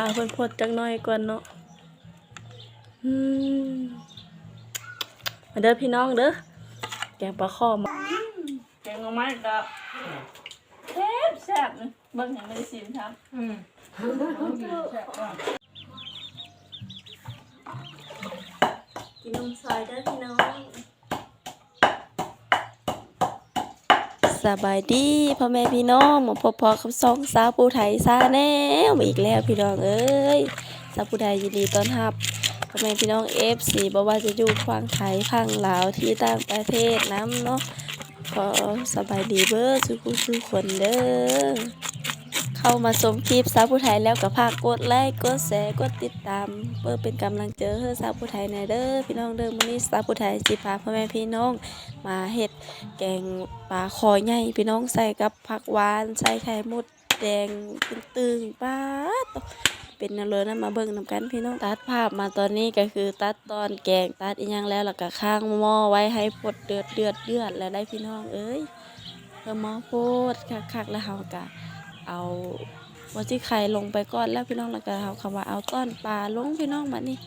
าเพิ่นพดจักน่อยก่อนเนาะอืมาเด้อพี่น้องเด้อแกงปลาข้อมาแกงหน่อไม้กับแซ่บแซ่บเบิ่งให้ไม่ได้ชิมครับอืมกินนมซอยเด้อพี่น้อง บายดีพ่อแม่พี่น้องมาพบพอกับสองสาวผู้ไทยซาแนวมาอีกแล้วพี่น้องเอ้ยสาวผู้ไทยยินดีต้อนรับพ่อแม่พี่น้องเอฟซีบอกว่าจะอยู่ฟังไทยฟังลาวที่ต่างประเทศน้ำเนาะขอสบายดีเบอร์สุขุสุขคนเด้อ เข้ามาชมคลิปสาวผู้ไทยแล้วก็ฝากกดไลค์กดแชร์กดติดตาม เพื่อเป็นกำลังใจให้สาวผู้ไทยในเด้อพี่น้องเด้อมื้อนี้สาวผู้ไทยสิพาพ่อแม่พี่น้อง มาเฮ็ดแกงปลาคอใหญ่พี่น้องใส่กับผักหวานใส่ไข่มดแดงตึงป้าเป็นนั่นเลยนะมาเบิ่งนำกันพี่น้องตัดภาพมาตอนนี้ก็คือตัดตอนแกงตัดอีหยังแล้วแล้วก็ข้างหม้อไว้ให้พดเดือดเดือดเดือดแล้วได้พี่น้องเอ้ยเพิ่มหม้อพดคักๆแล้วเฮาก็ เอาวัที่ไข่ลงไปก่อนแล้วพี่น้องแล้วก็เฮาคำว่าเอาต้อนปลาลงพี่น้องบัดนี้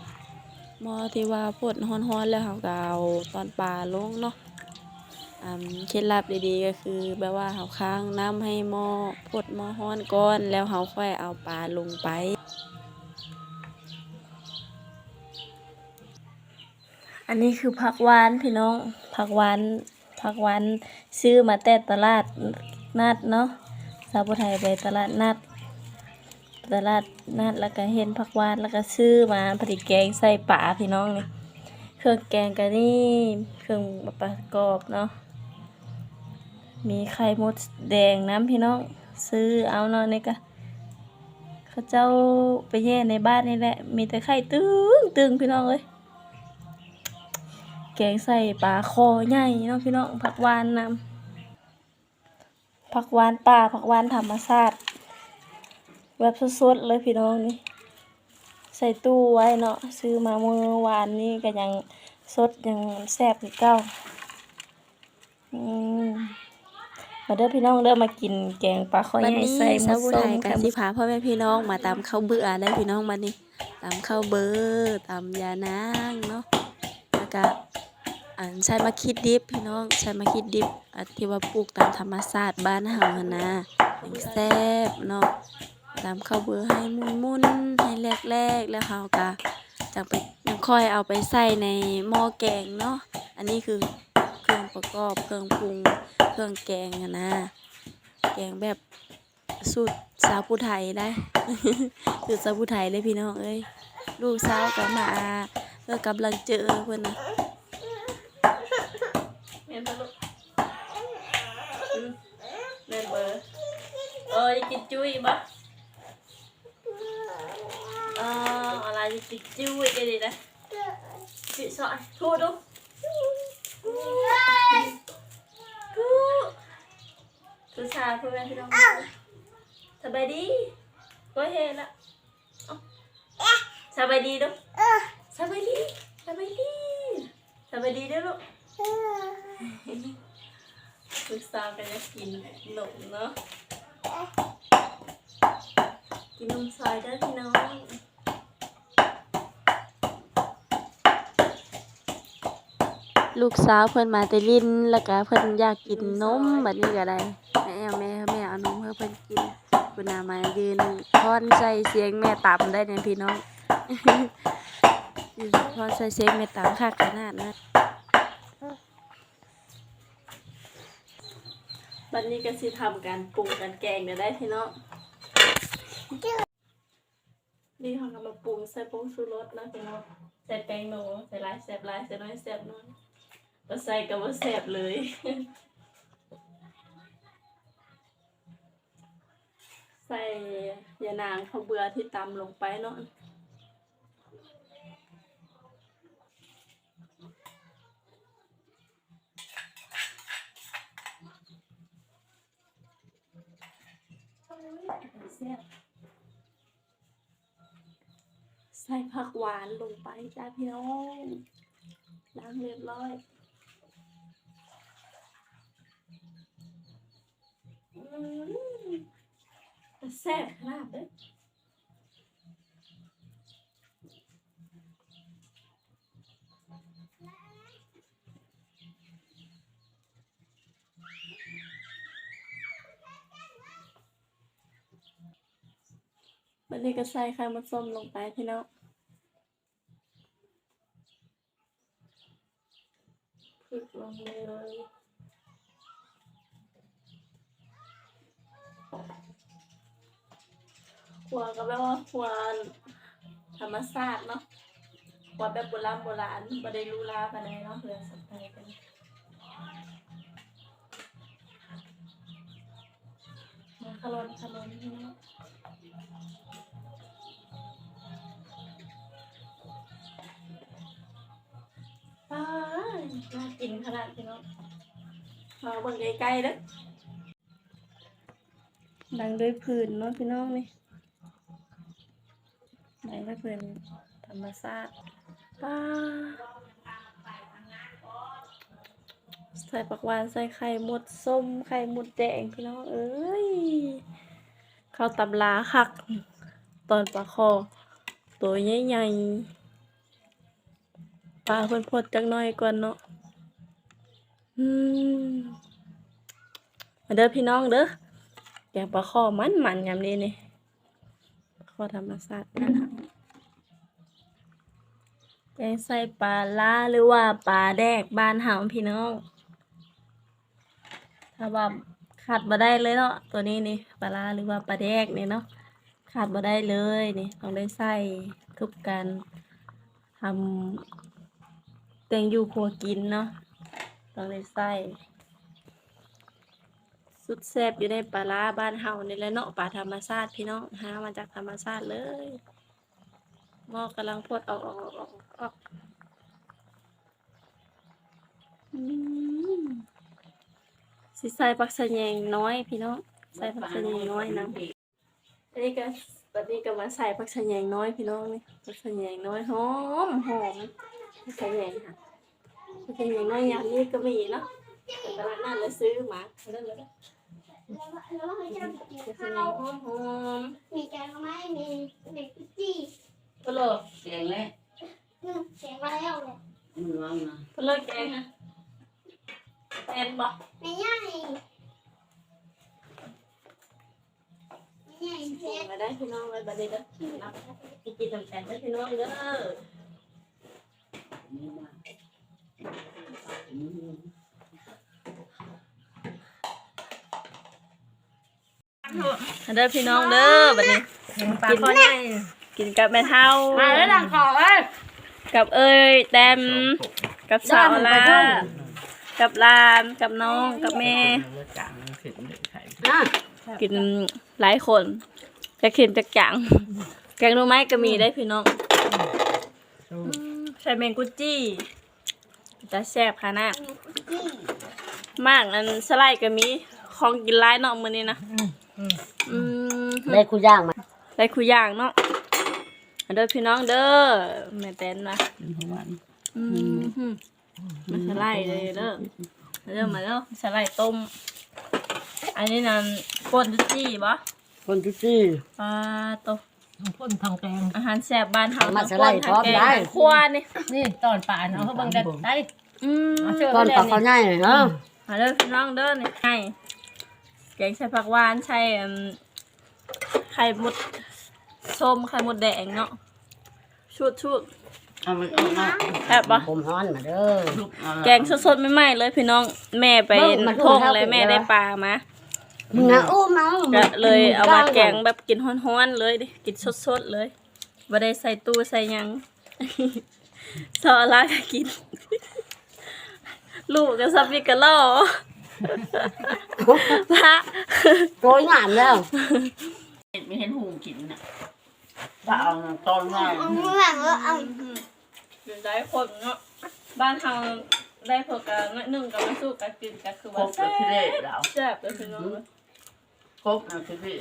หม้อที่ว่าพดฮ้อนๆแล้วเราก็เอาตอนปลาลงเนาะเคล็ดลับดีๆก็คือแบบว่าเราค้างน้ำให้หม้อพดหม้อฮ้อนก่อนแล้วเราค่อยเอาปลาลงไป อันนี้คือผักหวานพี่น้องผักหวานผักหวานซื้อมาแต่ตลาดนัดเนาะ สาวผู้ไทยไปตลาดนัด ตลาดนัดแล้วก็เห็นผักหวานแล้วก็ซื้อมาผลิตแกงใส่ป่าพี่น้องนี่เครื่องแกงก็นี่เครื่องประกอบเนาะมีไข่มดแดงน้ำพี่น้องซื้อเอาเนาะนี่ก็เขาเจ้าไปแย่ในบ้านนี่แหละ มีแต่ไข่ตึงตึงพี่น้องเลยแกงใส่ปลาคอใหญ่เนาะพี่น้องผักหวานน้ำ ผักหวานป่าผักหวานธรรมชาติแบบสดๆเลยพี่น้องนี่ใส่ตู้ไว้เนาะซื้อมาเมื่อวานนี่ก็ยังสดยังแซ่บอีกเก้าอืมมาเด้อพี่น้องเด้อมากินแกงปลาข้อยวันใหญ่นี้ใส่หสามุวดไทส้มยกันสิพาพ่อแม่พี่น้องมาตามข้าวเบื่อได้พี่น้องมานี่ตามข้าวเบอร์ตามยานางเนาะแล้วก็ อันใช้มาคิดดิบพี่น้องใช้มาคิดดิบอันที่ว่าปลูกตามธรรมชาติบ้านเฮาหั่นนะอย่างแซ่บเนาะตามข้าวเบอร์ให้มุนๆให้แรกๆแล้วเฮาก็จังไปยังค่อยเอาไปใส่ในหม้อแกงเนาะอันนี้คือเครื่องประกอบเครื่องปรุงเครื่องแกงนะแกงแบบสูตรสาวผู้ไทยได้สูตรสาวผู้ไทยเลยพี่น้องเอ้ยลูกสาวกับมาเพื่อกำลังเจอเพื่อนนะ เมียนปะลูกอืมเมียนเบอร์ เออจะกินจุ้ยปะเอออะไรจะกินจุ้ยกันดีนะจิสอยทูดูทูทูชาเพื่อนพี่น้องสบายดี กินนมซอยเด้พี่น้องลูกสาวเพื่อนมาแต่ลินแล้วก็เพื่อนอยากกินนมแบบนี้ก็ได้แม่เอาแม่แม่เอานมให้เพื่อนกินคุณนามายืนพอนใส่เสียงแม่ต่ำได้เนี่ยพี่น้องยืนพอนใส่เสียงแม่ต่ำคักขนาดนั้นวันนี้ก็สิทำการปรุงการแกงเดี๋ยวได้พี่น้อง นี่เขาก็มาปรุงใส่ผงชูรสนะพี่น้องใส่แป้งโนใส่ลายแซบลายใส่น้อยแซบน้อยก็ใส่กับว่าแซบเลยใส่ยานางข้าวเบื่อที่ตำลงไปเนาะ ใส่ผักหวานลงไปจ้าพี่น้องล้างเรียบร้อยอืมแต่แซ่บขนาดเด้อ วันนี้ก็ใส่ไข่มดส้มลงไปพี่น้องพึกลงเลยหัวก็แปลว่าหัวธรรมชาติเนาะหัวแบบโบราณโบราณบ่ได้รู้ลาปานใดเนาะเรื่องสำคัญกันมาขลนขลนพี่น้อง ป้าน่ากินขนาดพี่น้องมาเบิ่งใกล้ๆเด้อดังด้วยพื้นเนาะพี่น้องนี่ดังด้วยพื้นธรรมชาติป้าใส่ปักหวานใส่ไข่หมดส้มไข่หมดแดงพี่น้องเอ้ยเข้าตำลาคัก ตอนปลาคอ ตัวใหญ่ๆ ลาเพิ่นพดจักน่อยก่อนเนาะอืมมาเด้อพี่น้องเด้อแกงปลาข้อมันมันยำนี้นี่ข้อธรรมชาตินะคะแกงใส่ปลาล่าหรือว่าปลาแดกบ้านเฮาพี่น้อง ถ้าว่าขาดบ่ได้เลยเนาะตัวนี้นี่ปลาล่าหรือว่าปลาแดกนี่เนาะขาดบ่ได้เลยนี่ต้องได้ใส่ทุกกันทำ แตงอยู่ครัวกินเนาะต้องได้ใส่สุดแซ่บอยู่ในปลาร้าบ้านเฮานี่แหละเนาะปลาธรรมชาติพี่น้องหามาจากธรรมชาติเลยหม้อกำลังพดออกออกออกออกออกสิใส่ผักสะแยงน้อยพี่น้องใส่ผักสะแยงน้อยนะอันนี้ก็วันนี้ก็มาใส่ผักสะแยงน้อยพี่น้องนี่ผักสะแยงน้อยหอมหอม ใช่แยงค่ะไม่ใช่แยงน้อยอย่างนี้ก็มีเนาะแต่ตลาดนัดเลยซื้อมาเรื่องเลยไม่ใช่แยงหอมหอมมีแกงไม้มีเด็กจี้ๆพะโล้เสียงแล้วเสียงแล้วเลยมึงร้องนะพะโล้แกงอะแอนบอกไม่ใหญ่ไม่ใหญ่มาได้พี่น้องเลยบัดนี้เด้อรับไปกินน้ำแตงได้พี่น้องเด้อ นี่มาอืมเด้อพี่น้องเด้อบัดนี้กินกินกับแม่เฒ่ามาแล้วดังขอเอ้ยกับเอ้ยแตมกับสาวลากับลานกับน้องกับแม่กินหลายคนจะเค็มจะจังแกงรู้ไหมก็มีได้พี่น้อง ใส่เมงกุจี้จะแซ่บค่ะนะจี้มากอันสไลด์ก็มีของกินหลายเนาะมื้อนี้นะอืมได้กูย่างมาได้คุยอย่างเนาะเด้อพี่น้องเด้อแม่แตนนะอืมหืมมาสไลด์เลยเด้อเด้อมาเด้อสไลด์ต้ม อันนี้นั่นป่นจุจี้บ่คนที่จี้ปลา โตพ่นทองแกงอาหารแซ่บบ้านเฮามาสไลด์พร้อมได้ ครัวนี่นี่ตอนป่านเอาเขาเบังได้ได้อืมเอาเชื่อตอนไปปลาแล้เขาวง่ายเนาะมาเด้อพี่น้องเด้อนี่ให้แกงใส่ผักหวานใส่อืมไข่มดส้มไข่มดแดงเนาะชุดชุดเอามันเอามาแซ่บปะ ผมฮ้อนมาเด้อ แกงสดๆใหม่ๆเลยพี่น้องแม่ไปเบิ่งมาดูทงครับเลยแม่เป็นไงได้วะปลามา มึงนะอู้เมาก็เลยเอามาแกงแบบกินฮ้อนๆเลยดิกินสดๆเลยบ่ได้ใส่ตู้ใส่หยังซอลาก็กิน ลูกก็ซับนี่ก็ล่อพระโรยงามแล้วไม่เห็นหูกินน่ะปลาเอาตอนง่ายเอาข้างหลังแล้วเอาอยู่ได้คนเนาะบ้านเฮาได้พอกันน้อยหนึงก็มาสู้กันกินก็คือครว่าบแซ่กับที่เล่บแล้วแซ่บเลยพี่น้องเอ้ย ครบกับที่เล่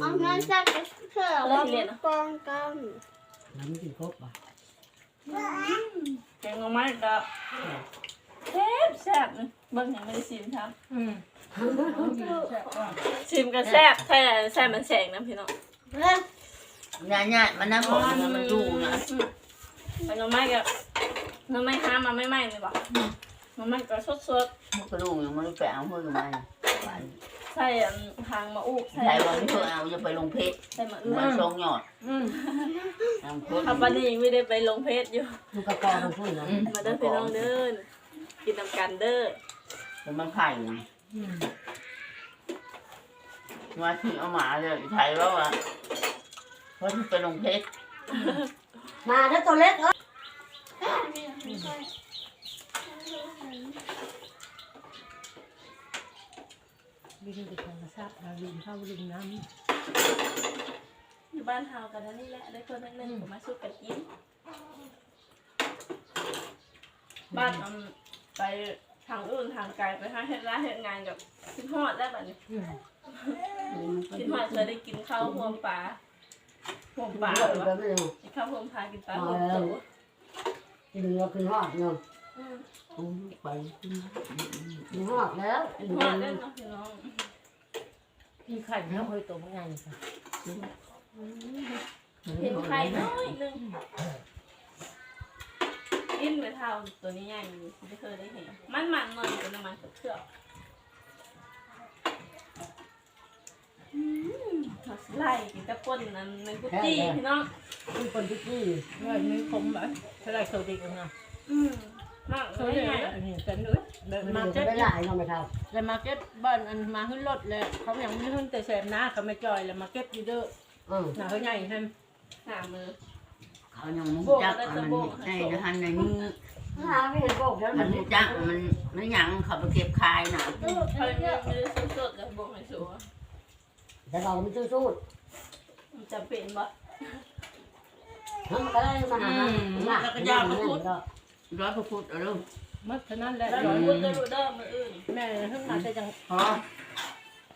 เอาเงินสักเชื่อว่ากองกันน้ำกินครบอะแกงหน่อไม้ก็แซ่บแซ่บเบิ่งยังไม่ได้ชิมครับชิมก็แซ่บใช่ใช่บมันแสงนะพี่น้องเฮ้ยง่ายมันน่าของมันดูนะอืมแต่หน่อไม้ก็หน่อไม้ห้ามาไม่ไหม้เลยบ่หน่อไม้ก็สดมันกระดูกยังไม่ได้แปะเอาเพื่อนมา ไปใส่อันทางมาอุกใส่ใส่วันนี้เพื่อเอาจะไปลงเพชรใส่มาอื้อมันทรงหยอดอืมน้ำข้นครับวันนี้ยังไม่ได้ไปลงเพจอยู่ลูกกระกอมันพูดนะอืมาเด้อพี่น้องเด้อกินนำกันเด้อเป็นมันไข่นะอืมว่าที่เอาหมาเลยไทยว่าว่าว่าที่ไปลงเพชรมาถ้าตัวเล็กเออ วิ่งไปทางกระซับมาวิ่งเข้าวิ่งน้อยู่บ้านเฮากันนั่นนี่แหละได้คนนึงๆผมมาสู้กันกินบ้านมันไปทางอื่นทางไกลไปหาเฮ็ดร้านเฮ็ดงานกับคิดฮอดแล้วบัดนี้ำอืมคิดฮอดเคยได้กินข้าวห่วมปลาห่วมปลาเดี๋ยวเหรอไปไม่รู้กินข้าวห่วมปลากินปลาห่วมตูกินเราคือหอดเนาะ อืมอืมไปขึ้นกินหอดแล้วกินฮอดเล่นเนาะพี่น้องมีไข่แล้วเคยตัวมันใหญ่ค่ะเห็นไข่น้อยนึงกินไปเท่าตัวนี้ใหญ่ไม่เคยได้เห็น มันมันหน่อยเป็นน้ำมันเถื่ออืมเขาสิไล่กินตะป่นนั้นในกุฏิพี่น้องมีคนที่กี้เงินมีคมแบบเท่าไรเคยดีกันนะอืม มากเคเลยยได้ไงอันนี้กันด้วยแบบมันมาจะเก็ตได้หลายเราไม่เท่าแล้วมาเก็ตบ้านอันมาขึ้นรถเลยเขายังไม่ขึ้นแต่แซมหน้าเขาไม่จอยแล้วมาเก็ตอยู่เด้ออืมหน้าเขาใหญ่ให้หามือเขายังมุจักมันในหันในนี้หาไม่เห็นโบกแล้วมันมุจักมันมันยังเขาไปเก็บคายน่ะเขายังไม่ได้ซื้อสดกับบ่งให้สัวแต่เราไม่สู้สู้มันจำเป็นบ่ทำก็ได้มาหาหนักก็ยากมาพูด ร้อยพระพุทธเอาลูกมัดเท่านั้นแหละแล้วร้อยพูดได้รู้เด้อมืออื่นแม่ขึ้นมาจะจังพอ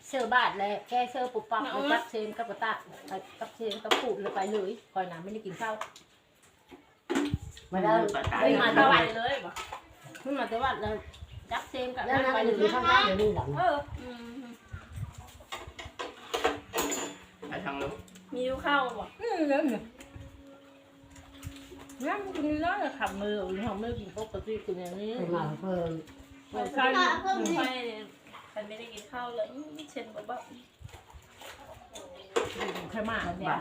เสื้อบาทเลยแกเสื้อปุบปับเลยจับเซนกับกระตะไปกับเซนกับปูเลยไปเลยคอยน้ำไม่ได้กินข้าวมาได้ปตายไม่มาตะวันเลยบ่ขึ้นมาแต่ว่าเราจับเซนกับแล้วนั่งไปอเลยู่ยข้างล่างเดี๋ยวนี้หลังเอออืมไปทางลูกมีอยู่ข้าวบ่นี่เลยเนี่ย งั้นกินแล้วจะขับมือหรือของมือกินปกติกินอย่างนี้เป็นมาเพิ่มไปใช่ไปฉันไม่ได้กินข้าวเลยเชนบ่บ่แค่มากเนี่ยบ้า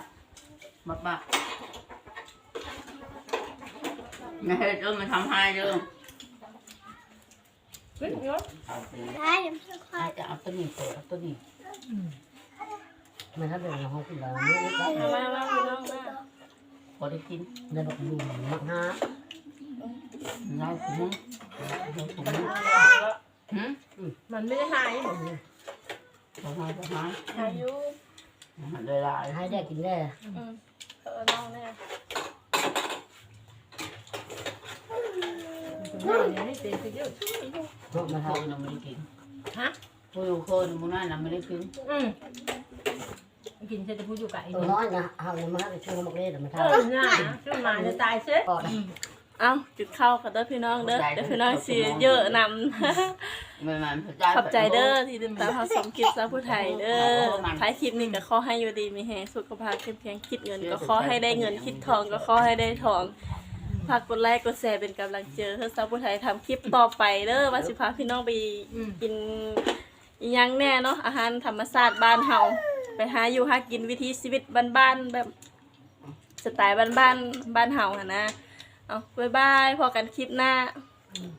บ้าบ้าไม่ให้เด้อมาทำให้เด้อขึ้นยอะได้เดี๋ยวจะคอยจะเอาตัวนี้เปิดเอาตัวนี้มันถ้าเป็นห้องที่เราไม่ได้มามาพี่น้องมา พอได้กินได้บอกดูมักฮะเราคุ้มเราคุ้มหืมมันไม่ได้หายพอให้พอให้อายุหันเลยลายให้ได้กินได้อืมเออน้องแน่เนี่ยนี่เต็มไปเยอะเพราะมาโคทำนเราไม่ได้กินฮะผู้อยู่โคนมุน่าเราไม่ได้กินอืม กินเสร็จจะพูดอยู่กับไอ้ตัวนี่น้อยนะเอาเนี่ยมาให้ช่วยมาเล่นแต่มาเอทำอหน้าช่วยมาจะตายเสียก่อน เอ้าจุดข้าวกับเด้อพี่น้องเด้อเด้อพี่น้องสิเยอะนำไม่มันพระเจ้าขอบใจเด้อที่ติดตามเฮาสมคลิปซาผู้ไทยเด้อท้ายคลิปนี้ก็ขอให้อยู่ดีมีแฮงสุขภาพเข้มแข็งคิดเงิน ก็ขอให้ได้เงินคิดทองก็ขอให้ได้ทองฝากกดไลค์กดแชร์เป็นกำลังใจให้ซาผู้ไทยทำคลิปต่อไปเด้อว่าสิพาพี่น้องไปกินอิหยังแน่เนาะอาหารธรรมชาติบ้านเฮา ไปหาอยู่หากินวิธีชีวิตบ้านๆแบบสไตล์บ้านๆบ้านเฮาหะนนะเอาบ๊ายบายพอกันคลิปหน้า อืม